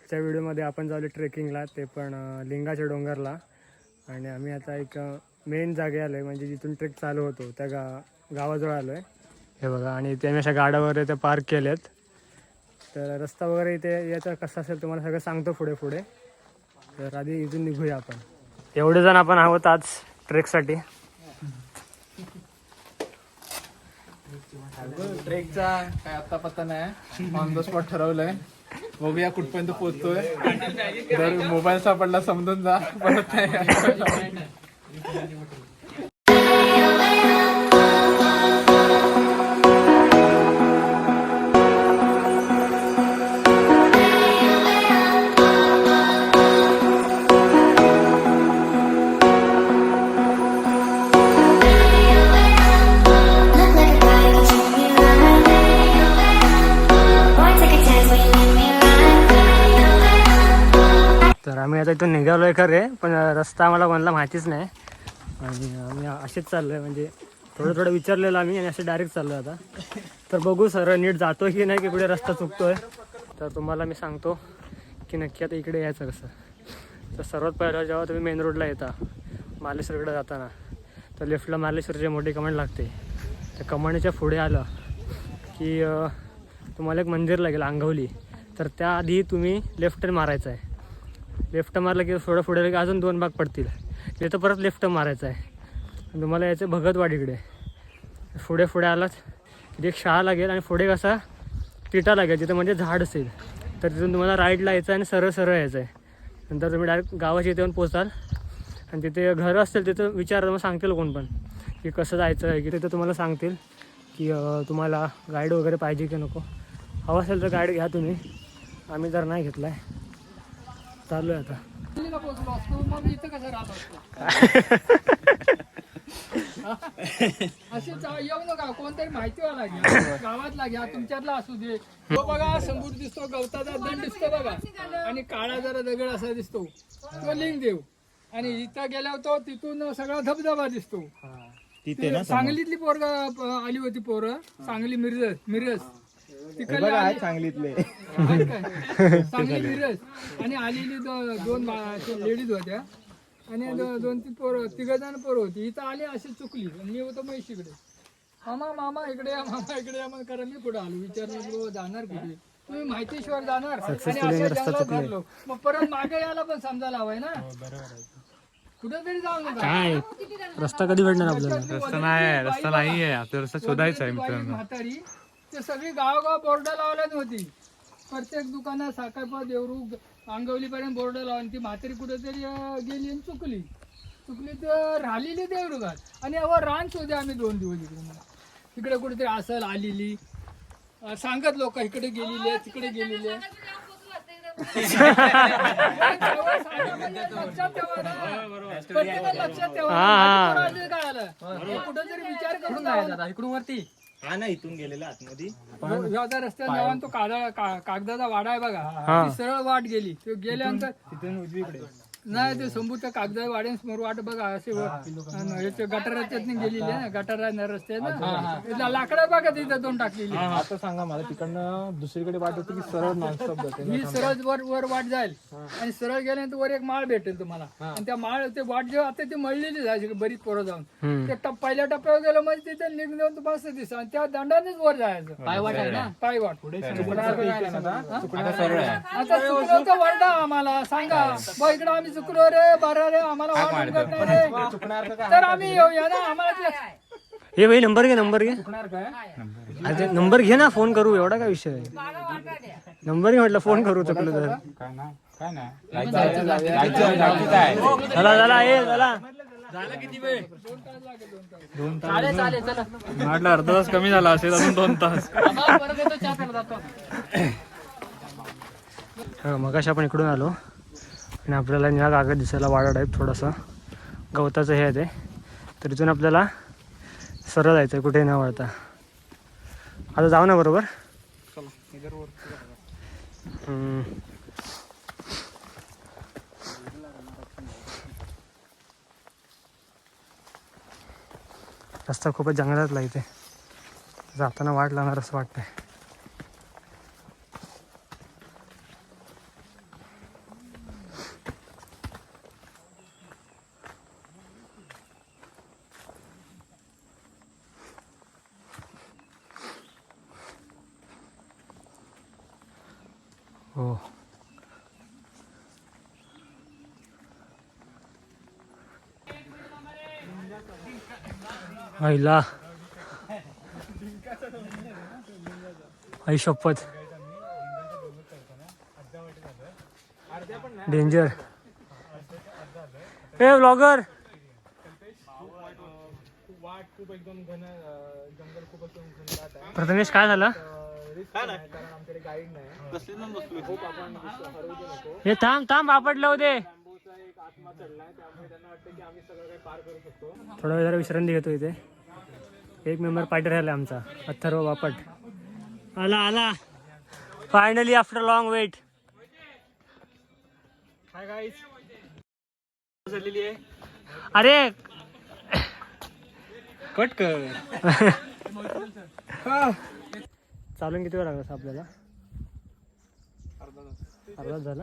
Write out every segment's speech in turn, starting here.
मागच्या व्हिडिओमध्ये आपण जाऊ ट्रेकिंगला ते पण लिंगाच्या डोंगरला. आणि आम्ही आता एक मेन जागे आलो आहे म्हणजे जिथून ट्रेक चालू होतो त्या गा गावाजवळ आलो आहे हे बघा आणि इथे आम्ही अशा गाड्या वगैरे त्या पार्क केलेत. तर रस्ता वगैरे इथे याचा कसा असेल तुम्हाला सगळं सांगतो पुढे पुढे. तर आधी इथून निघूया आपण. एवढे जण आपण आहोत आज ट्रेकसाठी. ट्रेकचा काय आता पत्ता नाही ऑन द स्पॉट ठरवलंय. बघूया कुठपर्यंत पोहोचतोय. जर मोबाईल सापडला समजून जा. परत नाही निघालो आहे खरे पण रस्ता आम्हाला कोणाला माहितीच नाही. आणि आम्ही असेच चाललो आहे म्हणजे थोडं थोडं विचारलेलं आम्ही आणि असे डायरेक्ट चाललो आहे आता. तर बघू सर नीट जातो की नाही की कुठे रस्ता चुकतोय. तर तुम्हाला मी सांगतो की नक्की आता इकडे यायचं कसं. तर सर्वात पहिलं जेव्हा तुम्ही मेन रोडला येता मालेश्वरकडे जाताना तर लेफ्टला मालेश्वरची मोठी कमांड लागते. त्या कमांडच्या पुढे आलं की तुम्हाला एक मंदिर लागेल अंगवली. तर त्याआधी तुम्ही लेफ्ट टर्न मारायचं आहे. लेफ्ट मारलं की थोडं पुढे की अजून दोन भाग पडतील. तिथं परत लेफ्ट मारायचं आहे. तुम्हाला यायचं भगतवाडीकडे पुढे पुढे आलाच तिथे एक शाळा लागेल आणि पुढे कसा तिटा लागेल तिथं म्हणजे झाड असेल. तर तिथून तुम्हाला राईटला यायचं आहे आणि सरळ सरळ यायचं आहे. नंतर तुम्ही डायरेक्ट गावाच्या इथे येऊन पोचाल आणि तिथे घरं असतील तिथं विचार मग सांगतील कोण पण की कसं जायचं आहे की तिथं तुम्हाला सांगतील की तुम्हाला गाईड वगैरे पाहिजे की नको. हवं असेल तर गाईड घ्या तुम्ही. आम्ही जर नाही घेतला आहे चालू आहे आता. येऊ नका कोणतरी घ्या गावातला घ्या तुमच्यातला असू दे तो बघा समोर. दिसतो गवताचा दंड दिसतो बघा आणि काळा जरा दगड असा दिसतो तो लिंग देव आणि इथं गेल्यावर तो तिथून सगळा धबधबा दिसतो सांगलीतली पोरग आली होती पोरं सांगली मिरज मिरज. सांगलीतले. आहेत काय? सांगली मिरज आणि आलेली दो- दोन लेडीज होत्या. आणि दो- दोन तीन पोरं तिघ जण पोरं होती. इथं आली अशी चुकली. आणि मी होतो म्हैशीकडे. मामा मामा इकडे या मामा इकडे या मग करा मी पुढे आलो. विचारलं बाबा जाणार कुठे? तुम्ही माहितीश्वर जाणार. आणि असं जंगलात भरलो मग परत मागे यायला पण समजायला हवंय ना. कुठेतरी जाऊ नका काय? रस्ता कधी भेटणार आपल्याला? रस्ता नाही रस्ता नाहीये. आपला रस्ता शोधायचा आहे बाई म्हातारी. ते सगळी गावगाव बोर्ड लावल्याच होती प्रत्येक दुकानात साखरपा देवरू अंगवली पर्यंत बोर्ड लावून ती म्हातारी कुठेतरी गेली आणि चुकली. चुकली तर राहिलेली देवरुगात आणि अहो रान शोधे आम्ही दोन दिवस इकडे मला इकडे कुठेतरी असल आलेली. सांगत लोक इकडे गेलेली आहे तिकडे गेलेली आहे लक्षात ठेवा ना. प्रत्येकाला लक्षात ठेवा. माझी पोरं आली काय आलं? कुठेतरी विचार करून जायचा इकडून वरती? हा ना इथून गेलेला आतमध्ये. रस्त्यात जेव्हा तो कागदा का- कागदाचा वाडा आहे बघा. ती सरळ वाट गेली. तो गेल्यानंतर तिथून उजवीकडे. नाही ते समोरच्या कागदा वाड्या समोर वाट बघा असे याचे गटाराच्यात गेलेली आहे ना गटार आहे ना. रस्ते ना लाकडा बघा तिथं दोन टाकलेली. आता सांगा मला तिकडनं दुसरीकडे वाट होती की सरळ नॉनस्टॉप जाते? ही सरळ वर वर वाट जाईल. आणि सरळ गेल्यानंतर वर एक माळ भेटेल तुम्हाला. आणि त्या माळ ते वाट जेव्हा आता ती मळलेली जायची बरीच पोरं जाऊन. ते टप पहिल्या टप्प्यावर गेलं म्हणजे तिथे निघून तुम्हाला असं दिसतं. आणि त्या दंडानेच वर जायचं. पाय वाट आहे ना? पाय वाट. पुढे आता वरडा आम्हाला. सांगा. बघ इकडे आम्ही चुकलो रे बरं रे आम्हाला वाट उमगत नाही रे तर आम्ही येऊया ना आम्हाला ते- हे भाई नंबर घे नंबर घे. काय? अरे नंबर घे ना फोन करू एवढा काय विषय आहे? नंबर घे म्हटलं फोन करू चुकलं तर. काय ना काय नाही जायचं जायचं आहे चला चला ए चला. म्हटलं अर्धा तास कमी झाला असेल अजून दोन तास. हा मगाशी आपण इकडून आलो. आणि आपल्याला निळा कागद दिसायला वाडा टाईप थोडंसं. गवताचं हे आहे ते. तर इथून आपल्याला सरळ जायचं आहे कुठे न वळता. आता जाऊ ना बरोबर. रस्ता खूपच जंगलातला इथे. जाताना वाट लागणार असं वाटतंय. आईला. आई शपथ. डेंजर. घनदाट आहे प्रथमेश काय झालं? हे थांब थांब आपटलं दे थोडा वेळ जरा विश्रांती घेतो इथे. एक मेंबर पार्टी राहिला आमचा अथर्व बापट. आला आला. Finally after long wait hi guys झालेली आहे. अरे! कट कर. चालून किती वेळ लागला आपल्याला? अर्धा झाला?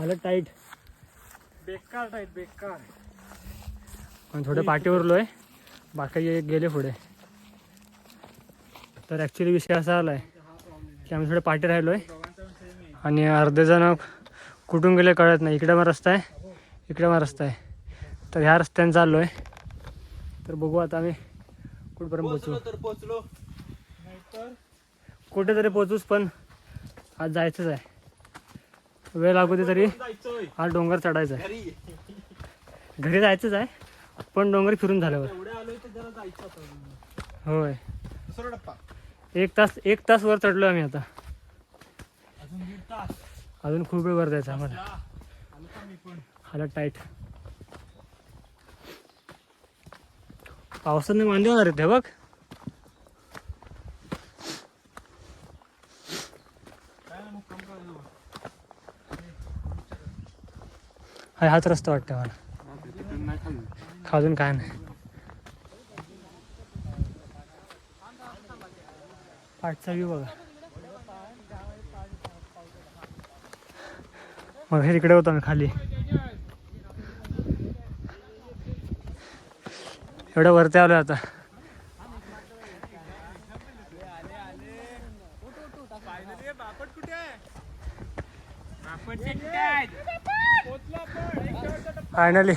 आलं टाईट बेकार टाईट बेकार. आणि थोडे पाठीवर उरलोय. बाकी गेले पुढे. तर ॲक्च्युली विषय असा आलाय की आम्ही थोडे पाठी राहिलोय. आणि अर्धे जण कुठून गेले कळत नाही. इकडे मग रस्ता आहे इकडे मग रस्ता आहे. तर ह्या रस्त्याने चाललोय. तर बघू आता आम्ही कुठपर्यंत पोचू तर पोचलो कुठेतरी पोचूच पण आज जायचंच आहे. वेळ लागू दे तरी. हा डोंगर चढायचा आहे. घरी जायचंच आहे पण डोंगर फिरून झाल्यावर. होय. एक तास एक तास वर चढलो आम्ही आता. अजून खूप वेळ वर जायचं आम्हाला. हाला टाईट पावसाने वांदे होणार आहे बघ. हाय हाच रस्ता वाटतं मला. खाजून काय नाही. पाठचा व्ह्यू बघा. मग हे तिकडे होतो आम्ही खाली. एवढं वरती आलोय आता. फायनली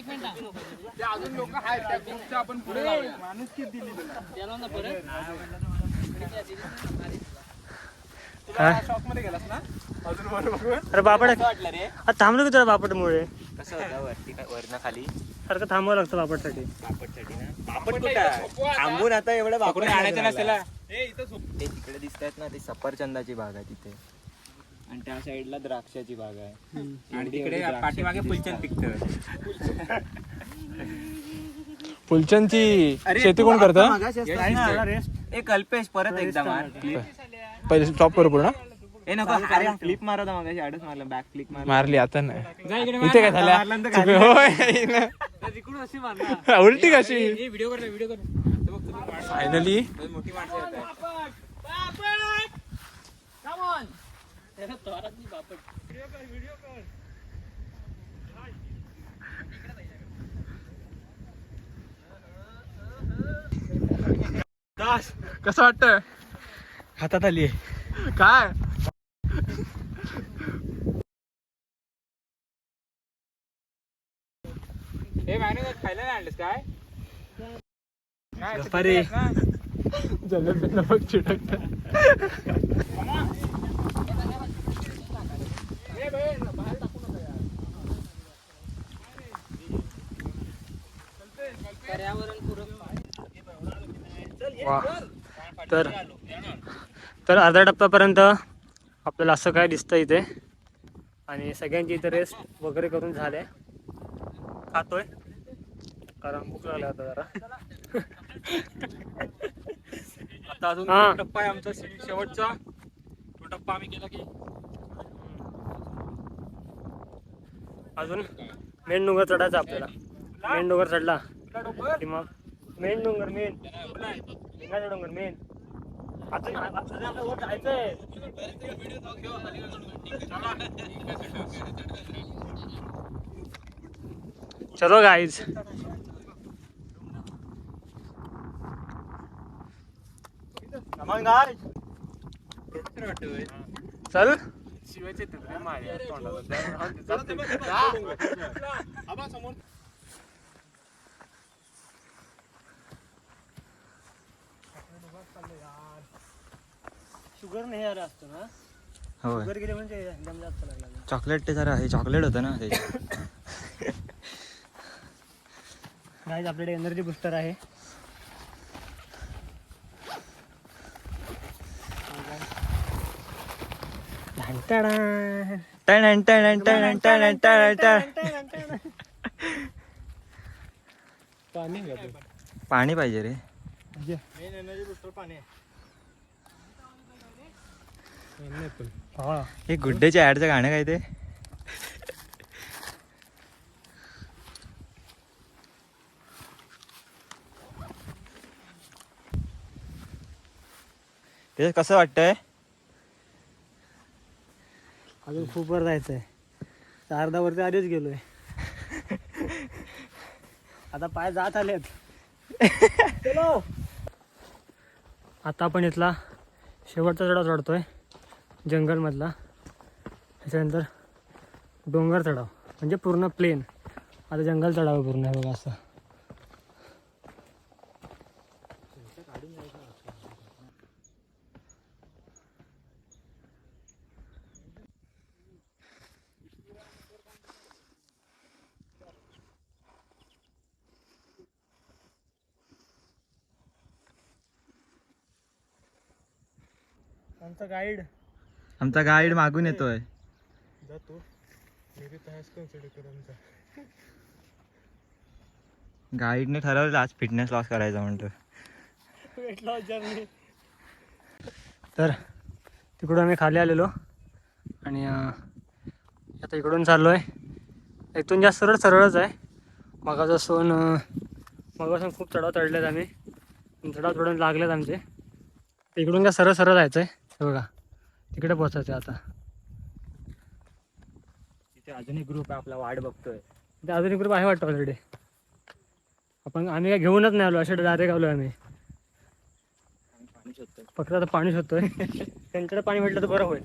अजून लोक आहेत. त्या ग्रुपच्या आपण पुढे. माणूस किती दिली काय शॉपमध्ये गेलास ना? अजून अरे बापड. वाटलं रे. आता थांबलो की तुला बापडमुळे? कसं होतं वरती काय वरनं खाली? सारखं थांबावं लागतं पापडसाठी ना? पापड कुठं? थांबून आता एवढं पापड आणायचं नसलेला. ते तिकडे दिसत आहेत ना ते सफरचंदाची बाग आहे तिथे. आणि त्या साईडला द्राक्षाची बाग आहे. आणि तिकडे पाठीमागे फुलचंद पिकत फुलचंदची शेती कोण करतं? ए कल्पेश परत एकदा मार. पहिले स्टॉप करू पूर्ण. ए नको अरे फ्लिप मारत मग आडच मारलं बॅक फ्लिप मारलं. मारली आता नाही इथे काय झालं? चुकी- होय उलटी कशी? फायनली मोठी माणसं. कसं वाटतं हातात आली काय? हे मॅनेजर खायला नाही आणलेस काय? बघ चिटकत तर तर अर्ध्या टप्प्यापर्यंत आपल्याला असं काय दिसतं इथे? आणि सगळ्यांची इथे रेस्ट वगैरे करून झाले. खातोय. कारण भूक लागली आता जरा. आता अजून हा. टप्पा आहे आमचा शे- शेवटचा. तो टप्पा आम्ही केला की अजून मेन डोंगर चढायचा आपल्याला. मेन डोंगर चढला? की मग मेन डोंगर मेन. लिंगाचा डोंगर मेन अजून अजून आपल्याला वर जायचंय चलो गाईज चल. तोंडाला शुगर नाही आलं असतं ना? होय. शुगर गेले म्हणजे एकदम जास्त लागला चॉकलेट ते जरा हे चॉकलेट होतं ना ते गाईज आपल्याकडे एनर्जी बुस्टर आहे. टन टन टन टन टन टन पाणी. पाणी पाहिजे रे. मेन एनर्जी बुस्टर पाणी आहे. हा गुड्डेच्या ऍडचं गाणं काय ते? ते कसं वाटतंय? अजून खूप वर जायचं आहे अर्धा वरती आधीच गेलोय. आता पाय जात आलेत. चलो. आता आपण इथला शेवटचा चढाव चढतोय जंगलमधला. त्याच्यानंतर डोंगर चढाव म्हणजे पूर्ण प्लेन आता जंगल चढाव पूर्ण आहे बघा असं. आमचा गाईड आमचा गाईड मागून येतोय. जातो गाईडने ठरवलं आज फिटनेस लॉस करायचा म्हणतो वेट लॉस जर्नी तर तिकडून आम्ही खाली आलेलो. आणि आता इकडून चाललो आहे इथून जास्त सरळ सरळच आहे. मगाचा सोन मगापासून खूप चढाव चढलेत आम्ही. चढाव चढून लागलेत आमचे. इकडून काय सरळ सरळ जायचं आहे बघा. तिकडे पोचायचं आता. तिथे अजून एक ग्रुप आहे आपला वाट बघतोय. ते अजून एक ग्रुप आहे वाटतं ऑलरेडी आपण आम्ही काय घेऊनच नाही आलो असे डायरेक्ट आलो आम्ही. पाणी शोधतोय फक्त आता पाणी शोधतोय. त्यांच्याकडे पाणी भेटलं तर बरं होईल.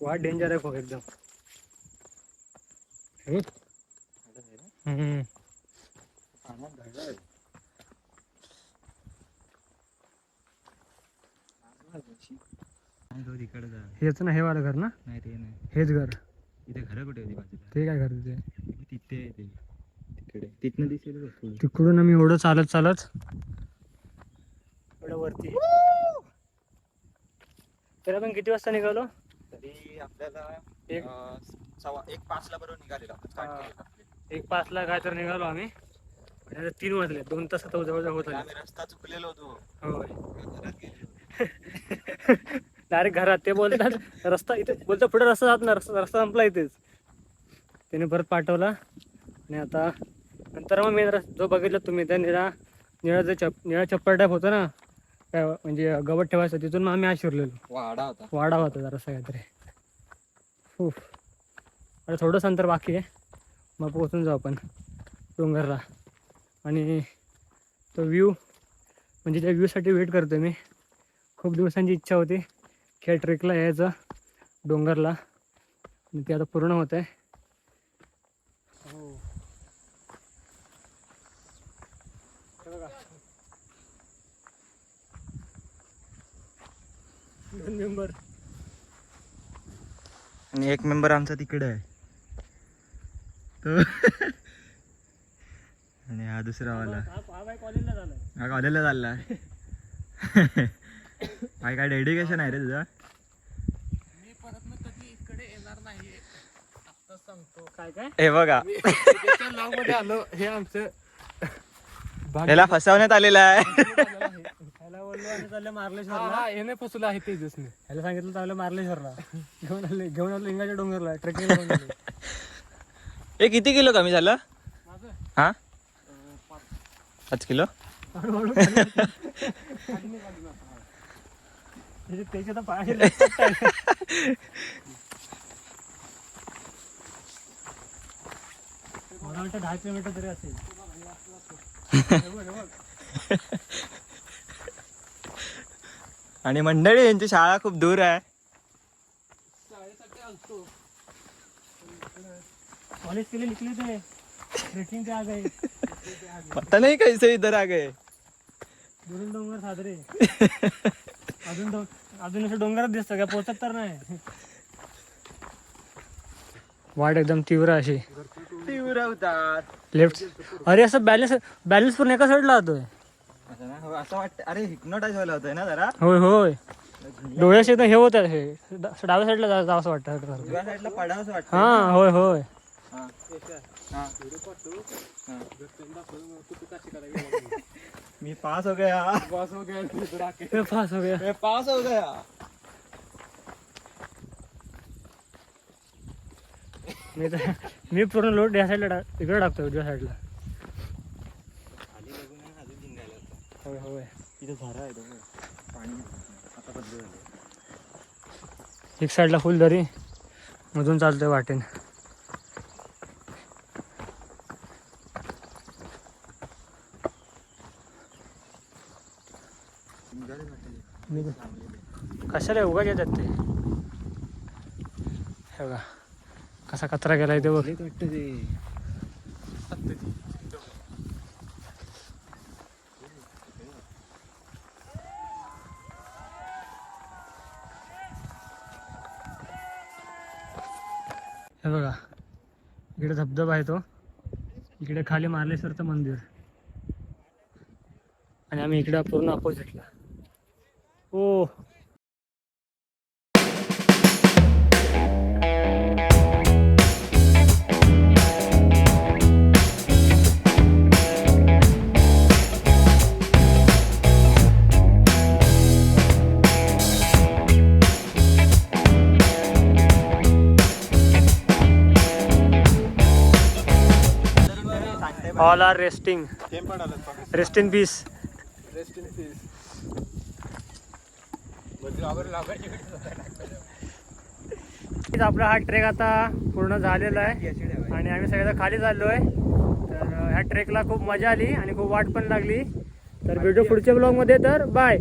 वाट डेंजर आहे खूप एकदम. हम्म तिकडे जा हेच ना हे वालं घर ना? नाही ते नाही. हेच घर. इथे घर कुठे होती बाजूला? ते काय घर तिथे? आहे ते. तिकडे. तिथनं दिसेल. तिकडून आम्ही एवढं चालत चालत. एवढं वरती. तरी आपण किती वाजता निघालो? तरी आपल्याला एक- सव्वा एक पाचला बरोबर निघालेलो हा. एक पाचला काय तर निघालो आम्ही. तीन वाजले. दोन तास आता जवळजवळ होत रस्ता चुकलेलो होतो. गेलेलो. डायरेक्ट घरात ते बोलतात रस्ता इथे बोलतो पुढे रस्ता जात ना रस्ता रस्ता संपला इथेच. त्याने परत पाठवला. आणि आता नंतर मग मी जो बघितलं तुम्ही त्या निळा निळा जो चप निळा चप्पल टाईप होतं ना काय म्हणजे गवत ठेवायचं तिथून मग आम्ही आज शिरलेलो वाडा होता. वाडा होता जरासा काहीतरी. खूप आता थोडंसं अंतर बाकी आहे. मग पोहोचून जाऊ आपण डोंगरला. आणि तो व्ह्यू म्हणजे त्या व्ह्यूसाठी वेट करतो मी. खूप दिवसांची इच्छा होती. की ट्रेकला यायचं डोंगरला. आणि ते आता पूर्ण होत आहे. दोन मेंबर आणि एक मेंबर आमचा तिकडे आहे. तो आणि हा दुसरा वाला. हा कॉलेजला हा कॉलेजला चालला. काय काय डेडिकेशन आहे रे तुझा मी परत ना कधी इकडे येणार नाही आता सांगतो. काय काय? हे बघा. त्याच्या नावमध्ये आलो. हे आमचं त्याला फसवण्यात आलेला आहे. ह्याला बोललो आणि चाललं मार्लेश्वरला हा येणे फसवलं आहे तेजसने. ह्याला सांगितलं चाललं मार्लेश्वरला घेऊन आले घेऊन आलो लिंगाच्या डोंगरला. ट्रेकिंग हे किती किलो कमी झालं? हा? पाच. किलो? हळूहळू खाली आहे. दहा किलोमीटर तरी असेल. आणि मंडळी यांची शाळा खूप दूर आहे. कॉलेज के लिए निकले थे ट्रेकिंग पे आ गए पता नाही कैसे इधर आ गए. दुरून डोंगर साजरे. अजून अजून असं डोंगरात दिसतं का? पोचत तर नाही. वाट एकदम तीव्र अशी. लेफ़्ट अरे असं बॅलन्स बॅलन्स पूर्ण एका साईडला होतोय असं ना हो, असं वाटतं अरे हिप्नोटाईज व्हायला होतंय ना जरा. होय होय. डोळ्याशी एकदम हे होत डा- डाव्या साईडला जा जावं असं वाटतं. उजव्या साईडला वाटतं हा होय होय. हा. हा. हा. मी पास हो गया. बस हो गया आके. हे हो गया. मैं पास हो गया. मी तर मी पूर्ण लोट या साईडला इकडे टाकतो उजव्या साईडला होय होय. इथे झाडं आहे बघ. पाणी आता बदलू झालं. एक साईडला फुल दरी मधून चालतोय वाटेन. कशाला उगा येतात ते? हे बघा. कसा कचरा गेलाय हे बघा इकडे धबधबा आहे तो. इकडे खाली मार्लेश्वरचं मंदिर. आणि आम्ही इकडे पूर्ण अपोजिटला all are resting rest in peace rest in peace आपला हा ट्रेक आता पूर्ण झालेला आहे. आणि आम्ही सगळे खाली चाललोय तर अं, ह्या ट्रेकला खूप मजा आली आणि खूप वाट पण लागली. तर व्हिडिओ पुढच्या ब्लॉगमध्ये तर बाय